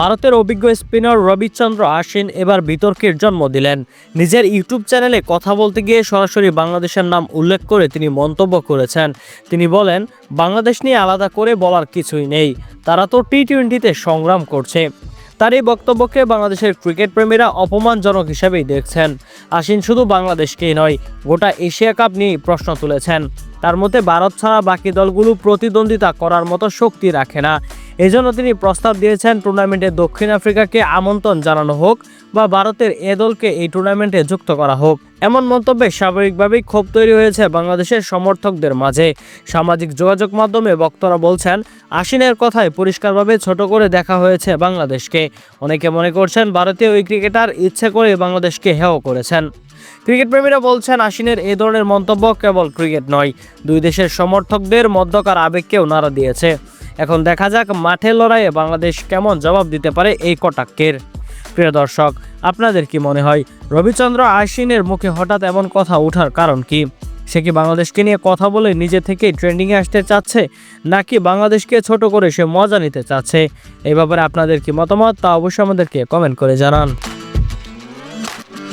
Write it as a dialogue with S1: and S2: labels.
S1: ভারতের অভিজ্ঞ স্পিনার রবিচন্দ্র আশ্বিন এবার বিতর্কের জন্ম দিলেন। নিজের ইউটিউব চ্যানেলে কথা বলতে গিয়ে সরাসরি বাংলাদেশের নাম উল্লেখ করে তিনি মন্তব্য করেছেন। তিনি বলেন, বাংলাদেশ নিয়ে আলাদা করে বলার কিছুই নেই। তারা তো টি টোয়েন্টিতে সংগ্রাম করছে। তার এই বক্তব্যকে বাংলাদেশের ক্রিকেট প্রেমীরা অপমানজনক হিসেবেই দেখছেন। আশ্বিন শুধু বাংলাদেশকেই নয়, গোটা এশিয়া কাপ নিয়েই প্রশ্ন তুলেছেন। তার মধ্যে ভারত ছাড়া বাকি দলগুলো প্রতিদ্বন্দ্বিতা করার মতো শক্তি রাখে না। এজন্য তিনি প্রস্তাব দিয়েছেন টুর্নামেন্টে দক্ষিণ আফ্রিকাকে আমন্ত্রণ জানানো হোক বা ভারতের এ দলকে এই টুর্নামেন্টে যুক্ত করা হোক। এমন মন্তব্যে স্বাভাবিকভাবেই ক্ষোভ তৈরি হয়েছে বাংলাদেশের সমর্থকদের মাঝে। সামাজিক যোগাযোগ মাধ্যমে বক্তারা বলছেন, আশ্বিনের কথায় পরিষ্কারভাবে ছোট করে দেখা হয়েছে বাংলাদেশকে। অনেকে মনে করছেন ভারতীয় ওই ক্রিকেটার ইচ্ছে করে বাংলাদেশকে হেয় করেছেন। ক্রিকেট প্রেমীরা বলছেন, আশ্বিনের এই ধরনের মন্তব্য কেবল ক্রিকেট নয়, দুই দেশের সমর্থকদের মধ্যকার আবেগকেও নাড়া দিয়েছে। এখন দেখা যাক মাঠে লড়াইয়ে বাংলাদেশ কেমন জবাব দিতে পারে এই কটাক্ষের। প্রিয় দর্শক, আপনাদের কি মনে হয়, রবিচন্দ্র আশ্বিনের মুখে হঠাৎ এমন কথা ওঠার কারণ কি? সে কি বাংলাদেশকে নিয়ে কথা বলে নিজে থেকেই ট্রেন্ডিংয়ে আসতে চাচ্ছে, নাকি বাংলাদেশকে ছোট করে সে মজা নিতে চাচ্ছে? এই ব্যাপারে আপনাদের কি মতামত, তা অবশ্যই আমাদেরকে কমেন্ট করে জানান।